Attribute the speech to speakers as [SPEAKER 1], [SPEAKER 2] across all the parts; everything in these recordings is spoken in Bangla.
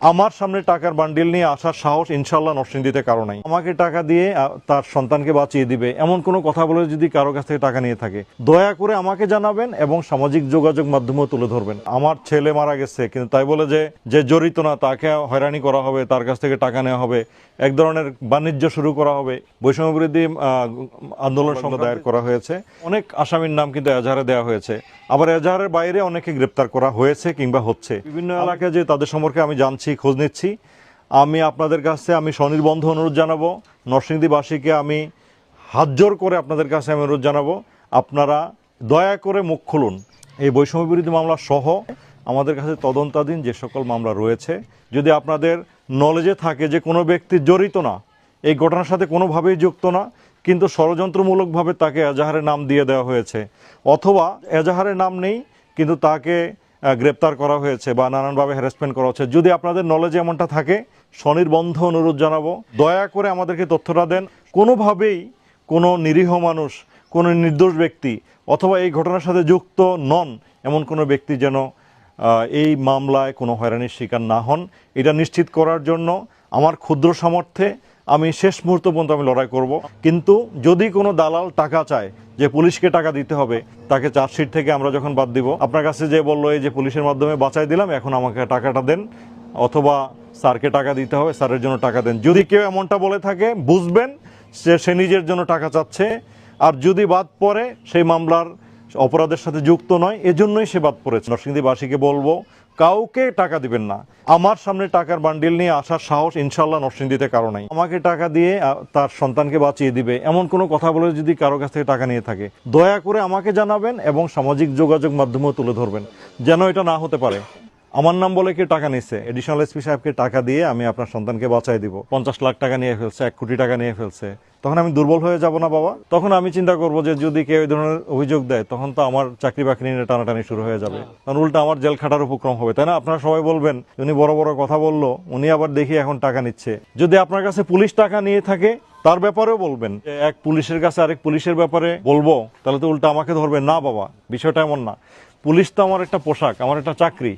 [SPEAKER 1] আমার সামনে টাকার বান্ডিল নিয়ে আসার সাহস ইনশাল্লাহ নরসিংদীতে কারও নাই। আমাকে টাকা দিয়ে তার সন্তানকে বাঁচিয়ে দিবে এমন কোনো কথা বলে যদি কারও কাছ থেকে টাকা নিয়ে থাকে। দয়া করে আমাকে জানাবেন এবং সামাজিক যোগাযোগ মাধ্যমেও তুলে ধরবেন। আমার ছেলে মারা গেছে কিন্তু তাই বলে যে যে জড়িত না তাকে হয়রানি করা হবে তার কাছ থেকে টাকা নেওয়া হবে এক ধরনের বাণিজ্য শুরু করা হবে। বৈষম্য বিরোধী আন্দোলন সঙ্গে দায়ের করা হয়েছে। অনেক আসামির নাম কিন্তু এজাহারে দেওয়া হয়েছে। আবার এজাহারের বাইরে অনেকে গ্রেপ্তার করা হয়েছে কিংবা হচ্ছে। বিভিন্ন এলাকায় যে তাদের সম্পর্কে আমি জানছি খোঁজ নিচ্ছি। আমি আপনাদের কাছে আমি স্বনির্বন্ধ অনুরোধ জানাব। নরসিংদীবাসীকে আমি হাত জোর করে আপনাদের কাছে আমি অনুরোধ জানাব। আপনারা দয়া করে মুখ খুলুন। এই বৈষম্য বিরোধী মামলা সহ আমাদের কাছে তদন্তাধীন যে সকল মামলা রয়েছে, যদি আপনাদের নলেজে থাকে যে কোনো ব্যক্তি জড়িত না, এই ঘটনার সাথে কোনোভাবেই যুক্ত না, কিন্তু ষড়যন্ত্রমূলকভাবে তাকে এজাহারের নাম দিয়ে দেওয়া হয়েছে। অথবা এজাহারের নাম নেই, কিন্তু তাকে গ্রেপ্তার করা হয়েছে বা নানানভাবে হ্যারাসমেন্ট করা হচ্ছে। যদি আপনাদের নলেজে এমনটা থাকে, স্বনির্বন্ধ অনুরোধ জানাব। দয়া করে আমাদেরকে তথ্যটা দেন। কোনোভাবেই কোনো নিরীহ মানুষ, কোনো নির্দোষ ব্যক্তি অথবা এই ঘটনার সাথে যুক্ত নন এমন কোনো ব্যক্তি যেন এই মামলায় কোনো হয়রানির শিকার না হন। এটা নিশ্চিত করার জন্য আমার ক্ষুদ্র সামর্থ্যে আমি শেষ মুহূর্ত পর্যন্ত আমি লড়াই করব। কিন্তু যদি কোনো দালাল টাকা চায় যে পুলিশকে টাকা দিতে হবে, তাকে চার্জশিট থেকে আমরা যখন বাদ দিব, আপনার কাছে যে বলল এই যে পুলিশের মাধ্যমে বাঁচাই দিলাম, এখন আমাকে টাকাটা দেন, অথবা স্যারকে টাকা দিতে হবে, স্যারের জন্য টাকা দেন। যদি কেউ এমনটা বলে থাকে, বুঝবেন, সে নিজের জন্য টাকা চাচ্ছে। আর যদি বাদ পড়ে, সেই মামলার অপরাধের সাথে যুক্ত নয়, এজন্যই সে বাদ পড়েছে। নরসিংদীবাসীকে বলব, কাউকে টাকা দিবেন না। আমার সামনে টাকার বান্ডিল নিয়ে আসার সাহস ইনশাল্লাহ নরসিংদীতে কারও নাই। আমাকে টাকা দিয়ে তার সন্তানকে বাঁচিয়ে দিবে, এমন কোনো কথা বলে যদি কারও কাছ থেকে টাকা নিয়ে থাকে। দয়া করে আমাকে জানাবেন এবং সামাজিক যোগাযোগ মাধ্যমেও তুলে ধরবেন, যেন এটা না হতে পারে। আমার নাম বলে কেউ টাকা নিচ্ছে এডিশনাল এসপি সাহেবকে টাকা দিয়ে আমি আপনার সন্তানকে বাঁচাই দিব। পঞ্চাশ লাখ টাকা নিয়ে ফেলছে এক কোটি টাকা নিয়ে ফেলছে। তখন আমি দুর্বল হয়ে যাব না বাবা? তখন আমি চিন্তা করব যে যদি কেউ এই ধরনের অভিযোগ দেয় তখন তো আমার চাকরি বাকরি নিয়ে টানাটানি শুরু হয়ে যাবে। কারণ উল্টা আমার জেল খাটার উপক্রম হবে তাই না? আপনারা সবাই বলবেন উনি বড় বড় কথা বলল উনি আবার দেখি এখন টাকা নিচ্ছে। যদি আপনার কাছে পুলিশ টাকা নিয়ে থাকে তার ব্যাপারেও বলবেন। যে এক পুলিশের কাছে আরেক পুলিশের ব্যাপারে বলব তাহলে তো উল্টা আমাকে ধরবেন। না বাবা বিষয়টা এমন না। পুলিশ তো আমার একটা পোশাক, আমার একটা চাকরি।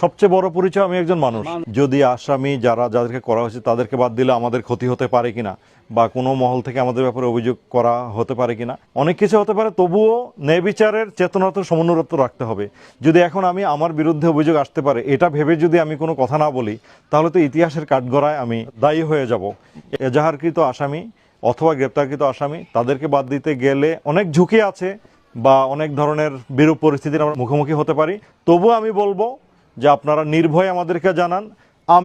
[SPEAKER 1] সবচেয়ে বড় পরিচয় আমি একজন মানুষ। যদি আসামি যারা, যাদেরকে করা হয়েছে তাদেরকে বাদ দিলে আমাদের ক্ষতি হতে পারে কিনা, বা কোনো মহল থেকে আমাদের ব্যাপারে অভিযোগ করা হতে পারে কিনা, অনেক কিছু হতে পারে, তবুও ন্যায় বিচারের চেতনাত সমুন্নত রাখতে হবে। যদি এখন আমি আমার বিরুদ্ধে অভিযোগ আসতে পারে, এটা ভেবে যদি আমি কোনো কথা না বলি, তাহলে তো ইতিহাসের কাঠগড়ায় আমি দায়ী হয়ে যাব। এজাহারকৃত আসামি অথবা গ্রেপ্তারকৃত আসামি, তাদেরকে বাদ দিতে গেলে অনেক ঝুঁকি আছে। বা অনেক ধরনের বিরূপ পরিস্থিতির আমরা মুখোমুখি হতে পারি। তবুও আমি বলব যে আপনারা নির্ভয়ে আমাদেরকে জানান।